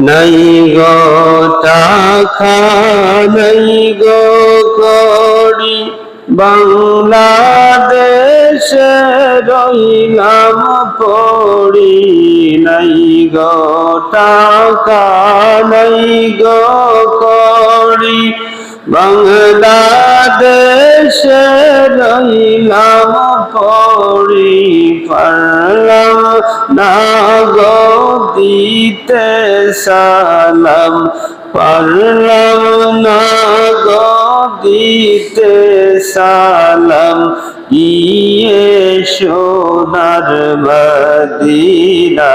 নাই গো টাকা নাই গো কড়ি বাংলাদেশে রইলাম পড়ি। নাই গো টাকা নাই গো বাংলাদেশে রইলাম পড়ি পারলাম না গো দিতে সালাম পারলাম না সালাম ইয়ে সোনার মদিনা।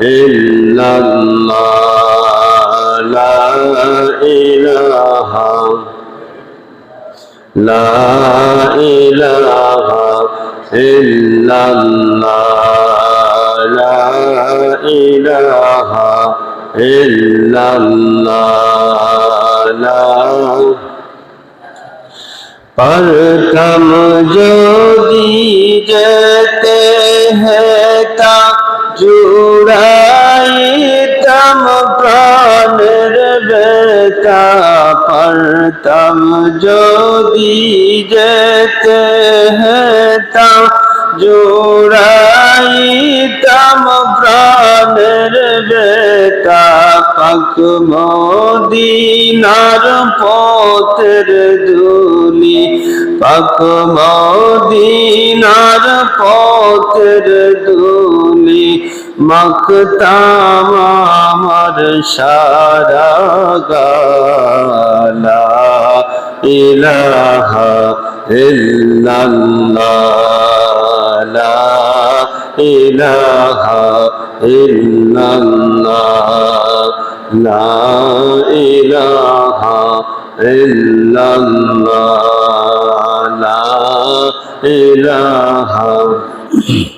ইল্লাল্লাহ, লা ইলাহা লা ইলাহা ইল্লাল্লাহ, লা ইলাহা ইল্লাল্লাহ, লা পারতাম যদি যেতে হেতা জুড়াইতাম প্রাণের বেতা পারতাম। যদি যেতে হেতা জোড়াইতাম প্রাণের বেতা পাক। মদিনার পথের দুলি পাক। মদিনার পথের দুলি মকতাম আমার সারা গালা। ইলাহা ইল্লাল্লাহ। লা ইলাহা ইল্লাল্লাহ। লা ইলাহা ইল্লাল্লাহ। লা ইলাহা